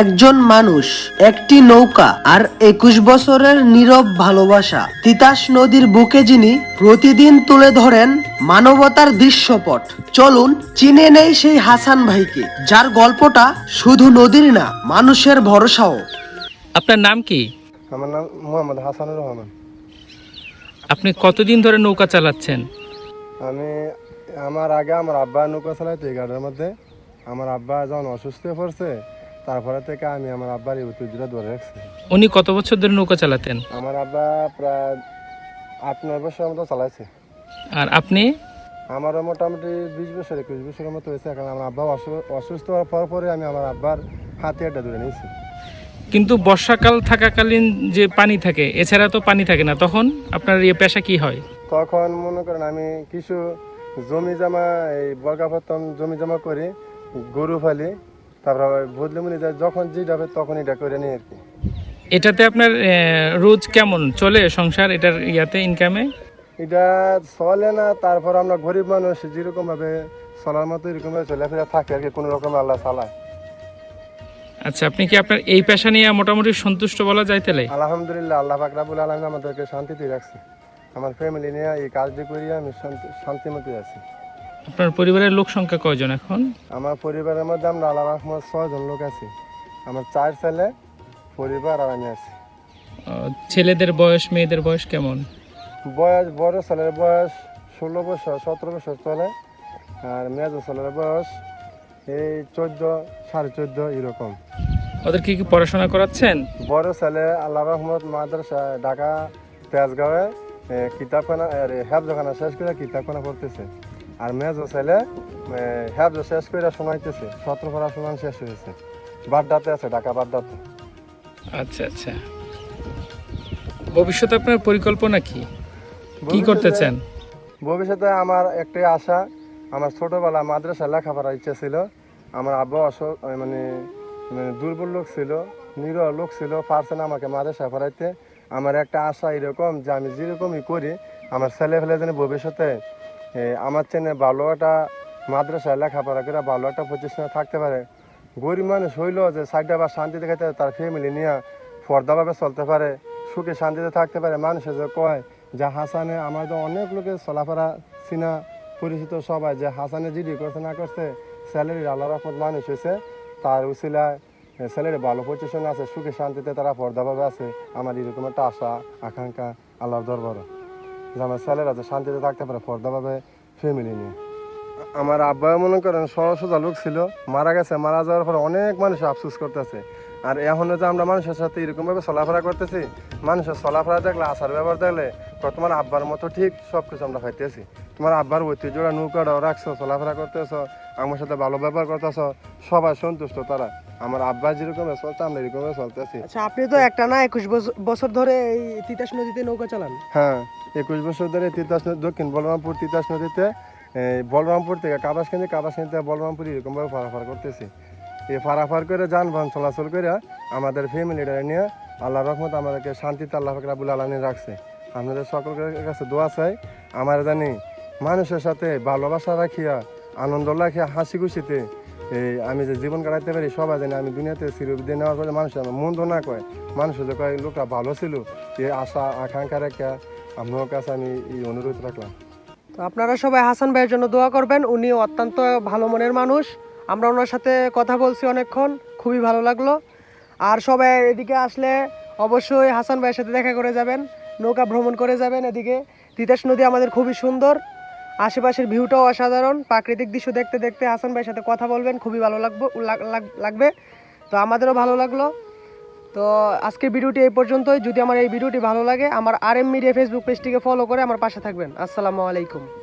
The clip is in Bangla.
একজন মানুষ একটি নৌকা আর একুশ বছরের নীরব ভালোবাসা। তিতাস নদীর বুকে যিনি প্রতিদিন তুলে ধরেন মানবতার দৃশ্যপট। চলুন চিনে নেই সেই হাসান ভাইকে যার গল্পটা শুধু নদীর না মানুষের ভরসাও। আপনার নাম কি? আমার নাম মোহাম্মদ হাসানুর রহমান। আপনি কতদিন ধরে নৌকা চালাচ্ছেন? আমি আমার আগে আমার আব্বা নৌকা চালাইতো এই গাড়ির মধ্যে। আমার আব্বা যখন অসুস্থ হয়ে পড়ছে তারপরে থেকে আমি আমার আব্বার এই ঐতিহ্যটা ধরে রাখছি। উনি কত বছর ধরে নৌকা চালাতেন? আমার আব্বা প্রায় আট নয় বছর মতো চালাইছে। আর আপনি? আমারও মোটামুটি বিশ বছর একুশ বছরের মতো হয়েছে এখন আমার আব্বা অসু- অসুস্থ হওয়ার পর পরে আমি আমার আব্বার হাতিয়ারটা ধরে নিয়েছি। কিন্তু বর্ষাকাল থাকাকালীন যে পানি থাকে এছাড়া তো পানি থাকে না তখন আপনার ইয়ে পেশা কি হয়? তখন মনে করেন আমি কিছু জমি জমা এই বর্গাপত্তন জমি জমা করি গরু ফালি তারপর বদলে মনে যায় যখন যেটা হবে তখন এটা করে নিই আর কি। এটাতে আপনার রোজ কেমন চলে সংসার? এটার ইয়াতে ইনকামে এটা চলে না তারপর আমরা গরিব মানুষ যেরকম ভাবে চলার মতো এরকম ভাবে চলাফেরা থাকে আর কি কোনো রকম আল্লাহ চালায়। আচ্ছা আপনি কি আপনার এই পেশা নিয়ে মোটামুটি সন্তুষ্ট বলা যায় তাহলে? আলহামদুলিল্লাহ আল্লাহ পাকরাবুল আলমিন আমাদেরকে শান্তিতে রাখছে। আমার ফ্যামিলি নিয়ে এই কাজটি করিয়ে আমি শান্তি- শান্তিমতে আছি। আপনার পরিবারের লোক সংখ্যা কয়জন এখন? আমার পরিবারের মধ্যে আমরা আল্লাহ রহমত ছয়জন লোক আছি। আমার চার ছেলে পরিবার আর আমি আছি। ছেলেদের বয়স মেয়েদের বয়স কেমন? বয়স বড় ছেলের বয়স ষোলো বছর সতেরো বছর চলে। আর মেজো ছেলের বয়স এই চোদ্দ সাড়ে চোদ্দ এরকম। ওদের কি কি পড়াশোনা করাচ্ছেন? বড় ছেলে আল্লাহ রহমত মাদ্রাসা ঢাকা তেজগাঁওয়ে কিতাবখানা হেফজখানা শেষ করে কিতাবখানা পড়তেছে। আর মেজো ছেলে হেফজ শেষ করে শোনাইতেছে সতেরো পড়াশোনা শেষ হয়েছে বাড্ডাতে আছে ঢাকা বাড্ডাতে। আচ্ছা আচ্ছা। ভবিষ্যতে আপনার পরিকল্পনা কি? কি করতে চান ভবিষ্যতে আমার একটাই আশা আমার ছোটবেলা মাদ্রাসা লেখাপড়ার ইচ্ছা ছিল। আমার আব্বা অসুখ মানে মানে দুর্বল লোক ছিল নিরহ লোক ছিল পারছে না আমাকে মাদ্রাসা পড়াইতে। আমার একটা আশা এরকম যে আমি যেরকমই করি আমার ছেলে ফেলে যেন ভবিষ্যতে আমার চেনে ভালো একটা মাদ্রাসায় লেখাপড়া করে ভালো একটা প্রতিষ্ঠানে থাকতে পারে। গরিব মানুষ হইলেও যে সাইডটা বা শান্তিতে খাইতে তার ফ্যামিলি নিয়ে পর্দাভাবে চলতে পারে, সুখে শান্তিতে থাকতে পারে। মানুষে যে কয় যে হাসানে, আমার তো অনেক লোকের চলাফেরা চিনা পরিচিত সবাই যে হাসানে জিডি করছে না করছে স্যালারির আল্লাহ মানুষ হয়েছে তার উচিলায় স্যালারি ভালো পজিশন আছে, সুখে শান্তিতে তারা পর্দাভাবে আছে। আমার এরকম একটা আশা, আকাঙ্ক্ষা আল্লাহর দরবারে। যে আমার ছেলেরা যে শান্তিতে থাকতে পারে পর্দাভাবে ফ্যামিলি নিয়ে। আমার আব্বা মনে করেন সরল সোজা লোক ছিল, মারা গেছে, মারা যাওয়ার পরে অনেক মানুষ আফসোস করতেছে। আর এখনও যে আমরা মানুষের সাথে এরকম ভাবে চলাফেরা করতেছি মানুষের চলাফেরা দেখলে আচার ব্যবহার দেখলে তোমার আব্বার মতো ঠিক সব কিছু আমরা পাইতেছি। তোমার আব্বার ঐতিহ্যটা নৌকাটাও রাখছো চলাফেরা করতেছো আমার সাথে ভালো ব্যবহার করতেছো সবাই সন্তুষ্ট তারা। আমার আব্বা যেরকম চলছে আমরা এরকম চলতেছি। আচ্ছা আপনি তো একটা না একুশ বছর ধরে এই তিতাস নদীতে নৌকা চালান? হ্যাঁ একুশ বছর ধরে তিতাস নদী দক্ষিণ বলরামপুর তিতাস নদীতে বলরামপুর থেকে কাবাসখানি কাবাসখানি থেকে বলরামপুর এরকমভাবে পারাপার করতেছি। এই ফারাফার করে, যানবাহন চলাচল করে আমাদের ফ্যামিলিটা নিয়ে আল্লাহ রহমত আমাদেরকে শান্তিতে আল্লাহ রাবুল আলমী রাখছে। আপনাদের সকলের কাছে দোয়া চাই। আমার জানি মানুষের সাথে ভালোবাসা রাখিয়া, আনন্দ রাখিয়া হাসি খুশিতে এই আমি যে জীবন কাটাইতে পারি, সবাই জানি আমি দুনিয়াতে চিরবিদ্যা নেওয়ার পরে মানুষ আমার মন্দ না কয়। মানুষের যে কয়, লোকটা ভালো ছিল। এই আশা, আকাঙ্ক্ষা রেখা আপনার কাছে আমি এই অনুরোধ রাখলাম। তো আপনারা সবাই হাসান ভাইয়ের জন্য দোয়া করবেন। উনি অত্যন্ত ভালো মনের মানুষ। আমরা ওনার সাথে কথা বলছি অনেকক্ষণ, খুবই ভালো লাগল। আর সবাই এদিকে আসলে অবশ্যই হাসান ভাইয়ের সাথে দেখা করে যাবেন, নৌকা ভ্রমণ করে যাবেন এদিকে। তিতাস নদী আমাদের খুবই সুন্দর, আশেপাশের ভিউটাও অসাধারণ, প্রাকৃতিক দৃশ্য দেখতে দেখতে হাসান ভাইয়ের সাথে কথা বলবেন, খুবই ভালো লাগবে, লাগ- লাগ- লাগবে। তো আমাদেরও ভালো লাগল। তো আজকের ভিডিওটি এই পর্যন্তই। যদি আমার এই ভিডিওটি ভালো লাগে, আমার আর এম মিডিয়া ফেসবুক পেজটিকে ফলো করে আমার পাশে থাকবেন। আসসালামু আলাইকুম।